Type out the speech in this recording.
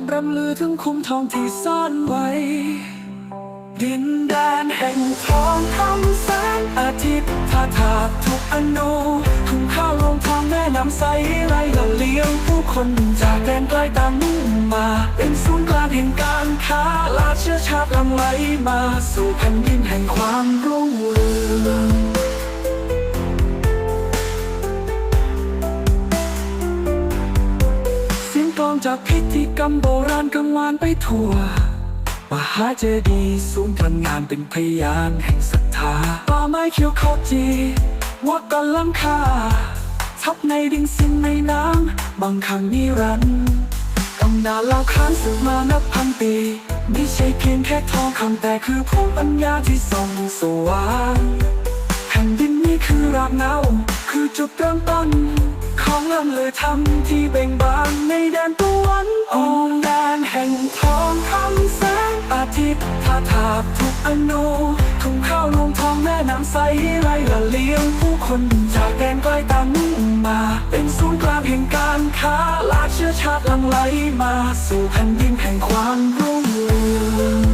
ำลือถึงคุ้มทองที่ซ่อนไว้ ดินแดนแห่งทองคำแสงอาทิตย์ทาทาทุกอนุทุ่งข้าวลงทองแม่น้ำใสไรละเลี้ยงผู้คนจากแดนไกลต่างมุ่งมา เป็นศูนย์กลางแห่งการค้าลาเชื้อชาติลังไหลมาสู่แผ่นดินแห่งความรุ่งเรือง จากพิธีกรรมโบราณกังวานไปทั่ว มหาเจดีย์สูงตระหงานเป็นพยานแห่งศรัทธาป่าไม้เขียวขจีวัดกันล้ำค่า ทับในดินสินในน้ำบางครั้งนิรันดร์ตำนานเล่าค้านสืบมานับพันปีไม่ใช่เพียงแค่ทองคำแต่คือภูมิปัญญาที่ส่องสว่างแผ่นดินนี้คือรากเหง้าคือจุดเริ่มต้น ของลำเลยทำที่เบ่งบานในแดนตะวันออกแดนแห่งทองคำแสงอาทิตย์ทาทาบทุกอนุทุ่งข้าวลงทองแม่น้ำใสไรละเลี้ยงผู้คนจากแดนไกลต่างมุ่งมา เป็นศูนย์กลางแห่งการค้าลากเชื้อชาติลังไหลมา สู่แผ่นดินแห่งความรุ่ง